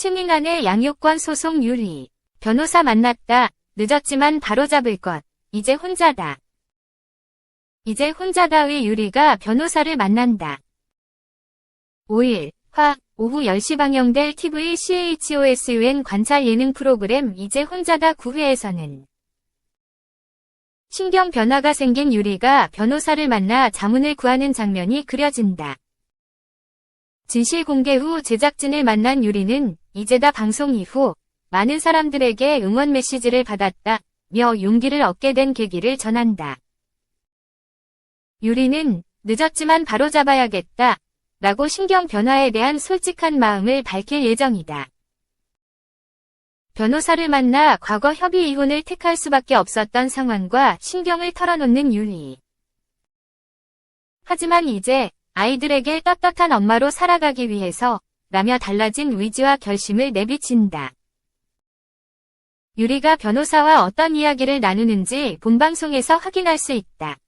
최민환의 양육권 소송 유리. 변호사 만났다. 늦었지만 바로 잡을 것. 이제 혼자다. 이제 혼자다의 유리가 변호사를 만난다. 5일, 화, 오후 10시 방영될 TV CHOSUN 관찰 예능 프로그램 이제 혼자다 9회에서는 신경 변화가 생긴 유리가 변호사를 만나 자문을 구하는 장면이 그려진다. 진실 공개 후 제작진을 만난 유리는 이제다 방송 이후 많은 사람들에게 응원 메시지를 받았다. 며 용기를 얻게 된 계기를 전한다. 유리는 늦었지만 바로 잡아야겠다. 라고 신경 변화에 대한 솔직한 마음을 밝힐 예정이다. 변호사를 만나 과거 협의 이혼을 택할 수밖에 없었던 상황과 신경을 털어놓는 유리. 하지만 이제 아이들에게 떳떳한 엄마로 살아가기 위해서 라며 달라진 의지와 결심을 내비친다. 유리가 변호사와 어떤 이야기를 나누는지 본방송에서 확인할 수 있다.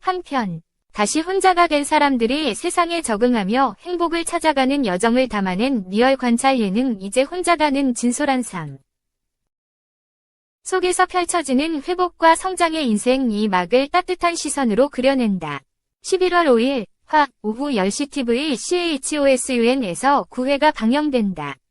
한편, 다시 혼자가 된 사람들이 세상에 적응하며 행복을 찾아가는 여정을 담아낸 리얼 관찰 예능 이제 혼자다는 진솔한 삶. 속에서 펼쳐지는 회복과 성장의 인생 이 막을 따뜻한 시선으로 그려낸다. 11월 5일, 화, 오후 10시 TV CHOSUN에서 9회가 방영된다.